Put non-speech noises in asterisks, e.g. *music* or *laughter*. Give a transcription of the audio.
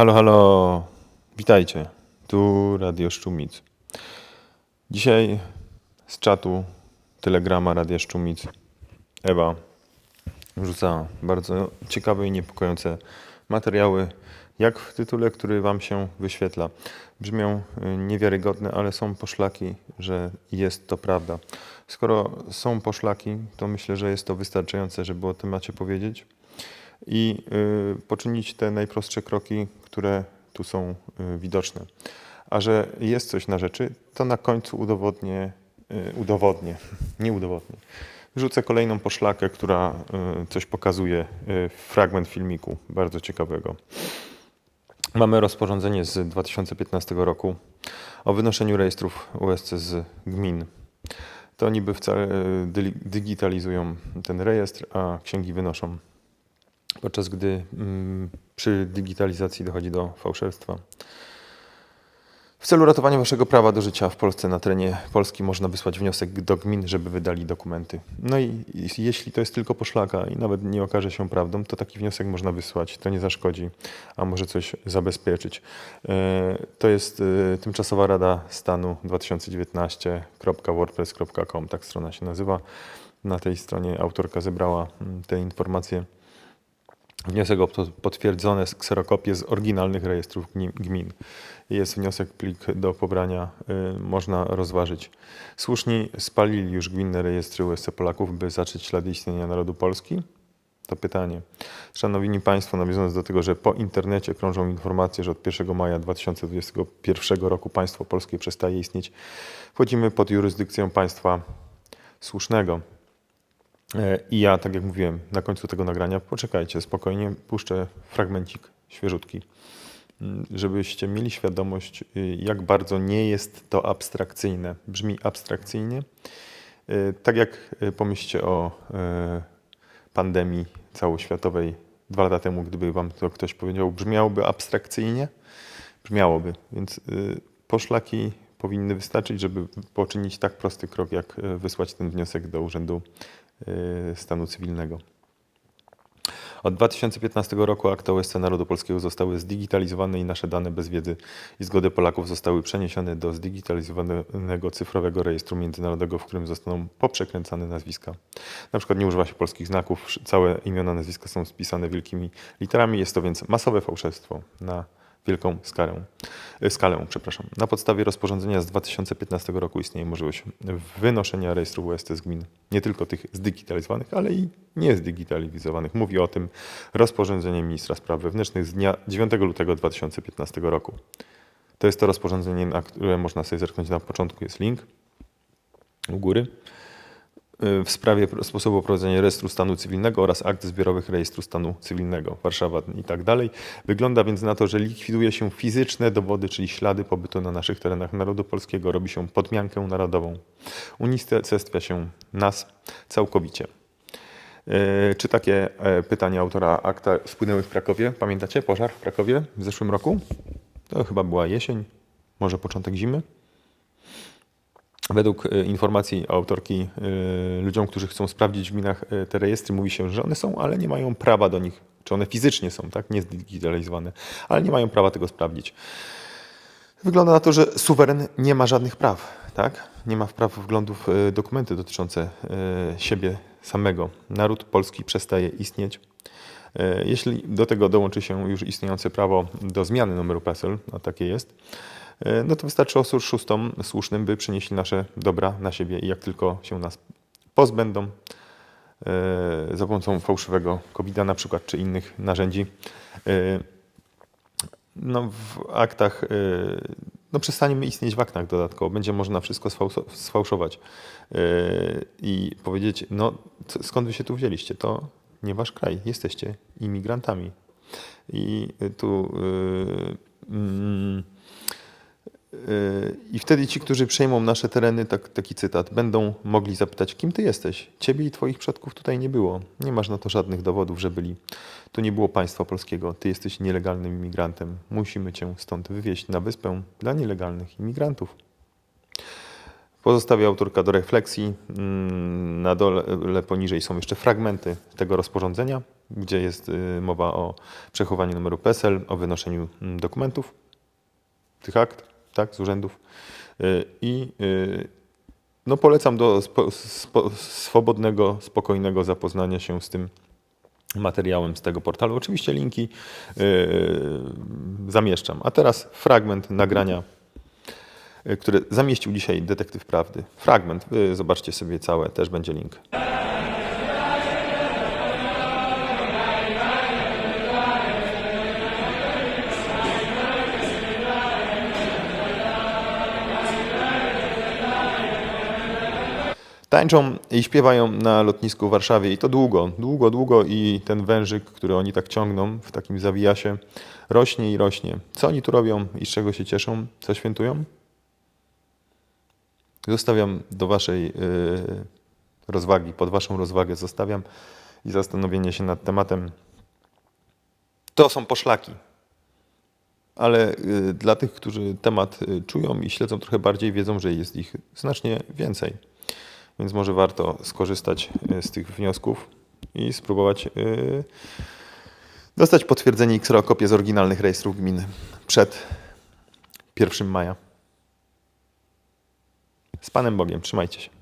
Halo, halo, witajcie. Tu Radio Szczumic. Dzisiaj z czatu Telegrama Radia Szczumic Ewa wrzuca bardzo ciekawe i niepokojące materiały, jak w tytule, który Wam się wyświetla. Brzmią y, niewiarygodne, ale są poszlaki, że jest to prawda. Skoro są poszlaki, to myślę, że jest to wystarczające, żeby o temacie powiedzieć i y, poczynić te najprostsze kroki, które tu są y, widoczne. A że jest coś na rzeczy, to na końcu udowodnię, y, udowodnię, *laughs* nie udowodnię. Wrzucę kolejną poszlakę, która coś pokazuje, fragment filmiku bardzo ciekawego. Mamy rozporządzenie z 2015 roku o wynoszeniu rejestrów USC z gmin. To niby wcale digitalizują ten rejestr, a księgi wynoszą podczas gdy mm, przy digitalizacji dochodzi do fałszerstwa. W celu ratowania waszego prawa do życia w Polsce na terenie Polski można wysłać wniosek do gmin, żeby wydali dokumenty. No i jeśli to jest tylko poszlaka i nawet nie okaże się prawdą, to taki wniosek można wysłać. To nie zaszkodzi, a może coś zabezpieczyć. E, To jest e, Tymczasowa Rada Stanu 2019.wordpress.com, tak strona się nazywa. Na tej stronie autorka zebrała mm, te informacje. Wniosek o potwierdzone kserokopie z oryginalnych rejestrów gmi- gmin. Jest wniosek, plik do pobrania, y, można rozważyć. Słuszni spalili już gminne rejestry USC Polaków, by zacząć ślady istnienia narodu Polski? To pytanie. Szanowni Państwo, nawiązując do tego, że po internecie krążą informacje, że od 1 maja 2021 roku państwo polskie przestaje istnieć, wchodzimy pod jurysdykcję państwa słusznego. E, I ja, tak jak mówiłem, na końcu tego nagrania, poczekajcie, spokojnie, puszczę fragmencik świeżutki, mm, żebyście mieli świadomość, y, jak bardzo nie jest to abstrakcyjne. Brzmi abstrakcyjnie. Y, Tak jak y, pomyślcie o pandemii całoświatowej dwa lata temu, gdyby wam to ktoś powiedział, brzmiałoby abstrakcyjnie? Brzmiałoby. Więc y, poszlaki powinny wystarczyć, żeby poczynić tak prosty krok, jak wysłać ten wniosek do Urzędu Stanu Cywilnego. Od 2015 roku akta OSC Narodu Polskiego zostały zdigitalizowane i nasze dane bez wiedzy i zgody Polaków zostały przeniesione do zdigitalizowanego cyfrowego rejestru międzynarodowego, w którym zostaną poprzekręcane nazwiska. Na przykład nie używa się polskich znaków, całe imiona, nazwiska są spisane wielkimi literami. Jest to więc masowe fałszerstwo na wielką skalę. e, skalę przepraszam. Na podstawie rozporządzenia z 2015 roku istnieje możliwość wynoszenia rejestrów UST z gmin, nie tylko tych zdigitalizowanych, ale i niezdigitalizowanych. Mówi o tym rozporządzenie ministra spraw wewnętrznych z dnia 9 lutego 2015 roku. To jest to rozporządzenie, na które można sobie zerknąć na początku, jest link u góry w sprawie sposobu prowadzenia rejestru stanu cywilnego oraz akt zbiorowych rejestru stanu cywilnego, Warszawa i tak dalej. Wygląda więc na to, że likwiduje się fizyczne dowody, czyli ślady pobytu na naszych terenach narodu polskiego, robi się podmiankę narodową. Unicestwia się nas całkowicie. E, Czy takie e, pytania autora akta wpłynęły w Krakowie? Pamiętacie pożar w Krakowie w zeszłym roku? To chyba była jesień, może początek zimy. Według e, informacji autorki, e, ludziom, którzy chcą sprawdzić w gminach e, te rejestry, mówi się, że one są, ale nie mają prawa do nich, czy one fizycznie są, tak, nie zdigitalizowane, ale nie mają prawa tego sprawdzić. Wygląda na to, że suweren nie ma żadnych praw, tak? Nie ma praw wglądów dokumenty dotyczące siebie samego. Naród polski przestaje istnieć. Jeśli do tego dołączy się już istniejące prawo do zmiany numeru PESEL, a takie jest, no to wystarczy oszustom słusznym, by przynieśli nasze dobra na siebie i jak tylko się nas pozbędą e, za pomocą fałszywego covid na przykład, czy innych narzędzi, e, no, w aktach, no przestaniemy istnieć w aktach dodatkowo. Będzie można wszystko sfałszować i powiedzieć, no skąd wy się tu wzięliście? To nie wasz kraj, jesteście imigrantami. I tu y, mm, y, i wtedy ci, którzy przejmą nasze tereny, tak, taki cytat, będą mogli zapytać, kim ty jesteś? Ciebie i twoich przodków tutaj nie było. Nie masz na to żadnych dowodów, że byli. Tu nie było państwa polskiego. Ty jesteś nielegalnym imigrantem. Musimy cię stąd wywieźć na wyspę dla nielegalnych imigrantów. Pozostawia autorka do refleksji. Mm, Na dole poniżej są jeszcze fragmenty tego rozporządzenia, gdzie jest y, mowa o przechowaniu numeru PESEL, o wynoszeniu mm, dokumentów, tych akt, tak, z urzędów. Y, I y, no polecam do spo, spo, swobodnego, spokojnego zapoznania się z tym materiałem z tego portalu. Oczywiście linki yy, zamieszczam. A teraz fragment nagrania, które zamieścił dzisiaj detektyw prawdy. Fragment, zobaczcie sobie całe, też będzie link. Tańczą i śpiewają na lotnisku w Warszawie i to długo, długo, długo i ten wężyk, który oni tak ciągną w takim zawijasie, rośnie i rośnie. Co oni tu robią i z czego się cieszą? Co świętują? Zostawiam do waszej yy, rozwagi, pod waszą rozwagę zostawiam i zastanowienie się nad tematem. To są poszlaki. Ale y, dla tych, którzy temat y, czują i śledzą trochę bardziej, wiedzą, że jest ich znacznie więcej. Więc może warto skorzystać y, z tych wniosków i spróbować y, dostać potwierdzenie i kserokopię z oryginalnych rejestrów gminy przed 1 maja. Z Panem Bogiem, trzymajcie się.